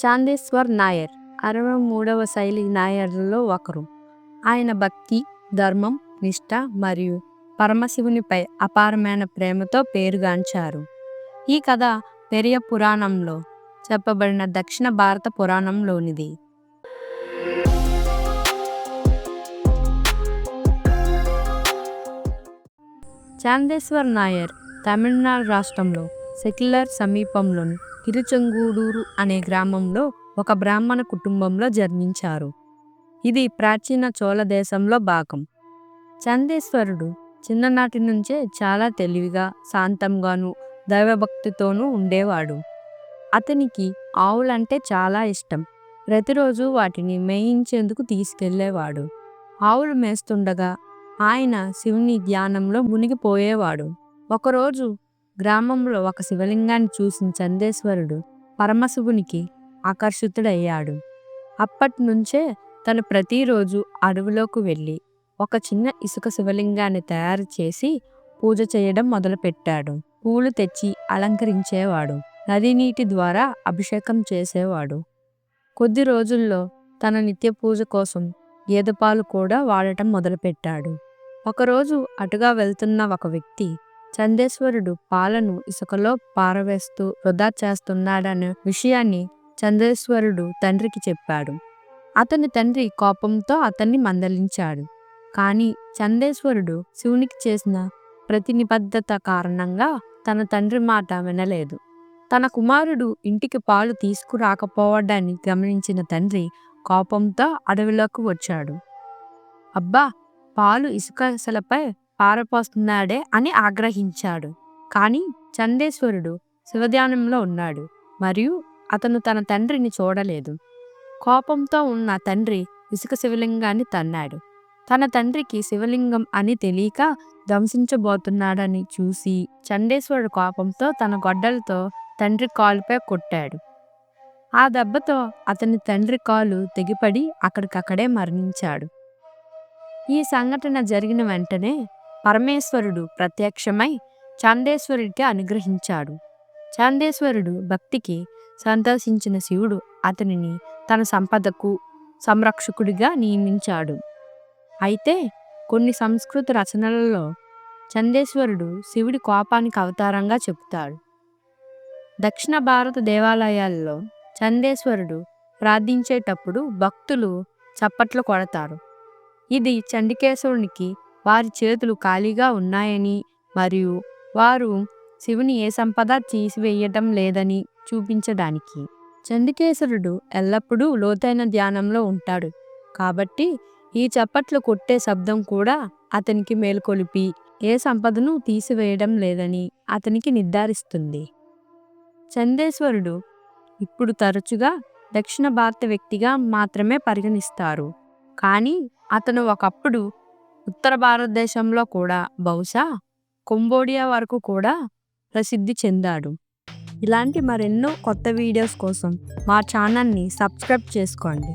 చాందేశ్వర్ నాయర్ అరవై మూడవ శైలి నాయర్లలో ఒకరు. ఆయన భక్తి ధర్మం నిష్ఠ మరియు పరమశివునిపై అపారమైన ప్రేమతో పేరుగాంచారు. ఈ కథ పెరియ పురాణంలో చెప్పబడిన దక్షిణ భారత పురాణంలోనిది. చాందేశ్వర్ నాయర్ తమిళనాడు రాష్ట్రంలో సెక్యులర్ సమీపంలోని తిరుచెంగూడూరు అనే గ్రామంలో ఒక బ్రాహ్మణ కుటుంబంలో జన్మించారు. ఇది ప్రాచీన చోళ దేశంలో భాగం. చందేశ్వరుడు చిన్ననాటి నుంచే చాలా తెలివిగా శాంతంగాను దైవభక్తితోనూ ఉండేవాడు. అతనికి ఆవులంటే చాలా ఇష్టం. ప్రతిరోజు వాటిని మేయించేందుకు తీసుకెళ్ళేవాడు. ఆవులు మేస్తుండగా ఆయన శివుని ధ్యానంలో మునిగిపోయేవాడు. ఒకరోజు గ్రామంలో ఒక శివలింగాన్ని చూసిన చందేశ్వరుడు పరమశివునికి ఆకర్షితుడయ్యాడు. అప్పటి నుంచే తను ప్రతిరోజు అడవిలోకి వెళ్ళి ఒక చిన్న ఇసుక శివలింగాన్ని తయారు చేసి పూజ చేయడం మొదలుపెట్టాడు. పూలు తెచ్చి అలంకరించేవాడు. నది నీటి ద్వారా అభిషేకం చేసేవాడు. కొద్ది రోజుల్లో తన నిత్య పూజ కోసం గేదె పాలు కూడా వాడటం మొదలుపెట్టాడు. ఒకరోజు అటుగా వెళ్తున్న ఒక వ్యక్తి చందేశ్వరుడు పాలను ఇసుకలో పారవేస్తూ వృధా చేస్తున్నాడనే విషయాన్ని చందేశ్వరుడు తండ్రికి చెప్పాడు. అతని తండ్రి కోపంతో అతన్ని మందలించాడు. కానీ చందేశ్వరుడు శివునికి చేసిన ప్రతినిబద్ధత కారణంగా తన తండ్రి మాట వినలేదు. తన కుమారుడు ఇంటికి పాలు తీసుకురాకపోవడాన్ని గమనించిన తండ్రి కోపంతో అడవిలోకి వచ్చాడు. అబ్బా! పాలు ఇసుకసలపై పారపోస్తున్నాడే అని ఆగ్రహించాడు. కానీ చందేశ్వరుడు శివధ్యానంలో ఉన్నాడు. మరియు అతను తన తండ్రిని చూడలేదు. కోపంతో ఉన్న తండ్రి ఇసుక శివలింగాన్ని తన్నాడు. తన తండ్రికి శివలింగం అని తెలియక ధ్వంసించబోతున్నాడని చూసి చండేశ్వరుడు కోపంతో తన గొడ్డలతో తండ్రి కాలుపై కొట్టాడు. ఆ దెబ్బతో అతని తండ్రి కాలు తెగిపడి అక్కడికక్కడే మరణించాడు. ఈ సంఘటన జరిగిన వెంటనే పరమేశ్వరుడు ప్రత్యక్షమై చాందేశ్వరుడికి అనుగ్రహించాడు. చాందేశ్వరుడు భక్తికి సంతోషించిన శివుడు అతనిని తన సంపదకు సంరక్షకుడిగా నియమించాడు. అయితే కొన్ని సంస్కృత రచనలలో చందేశ్వరుడు శివుడి కోపానికి అవతారంగా చెబుతాడు. దక్షిణ భారత దేవాలయాల్లో చందేశ్వరుడు ప్రార్థించేటప్పుడు భక్తులు చప్పట్లు కొడతారు. ఇది చండికేశ్వరునికి వారి చేతులు ఖాళీగా ఉన్నాయని మరియు వారు శివుని ఏ సంపద తీసివేయటం లేదని చూపించడానికి. చండికేశ్వరుడు ఎల్లప్పుడూ లోతైన ధ్యానంలో ఉంటాడు. కాబట్టి ఈ చప్పట్లు కొట్టే శబ్దం కూడా అతనికి మేల్కొలిపి ఏ సంపదను తీసివేయడం లేదని అతనికి నిర్ధారిస్తుంది. చందేశ్వరుడు ఇప్పుడు తరచుగా దక్షిణ భారత వ్యక్తిగా మాత్రమే పరిగణిస్తారు. కానీ అతను ఒకప్పుడు ఉత్తర భారతదేశంలో కూడా బహుశా కొంబోడియా వరకు కూడా ప్రసిద్ధి చెందాడు. ఇలాంటి మరెన్నో కొత్త వీడియోస్ కోసం మా ఛానల్ని సబ్స్క్రైబ్ చేసుకోండి.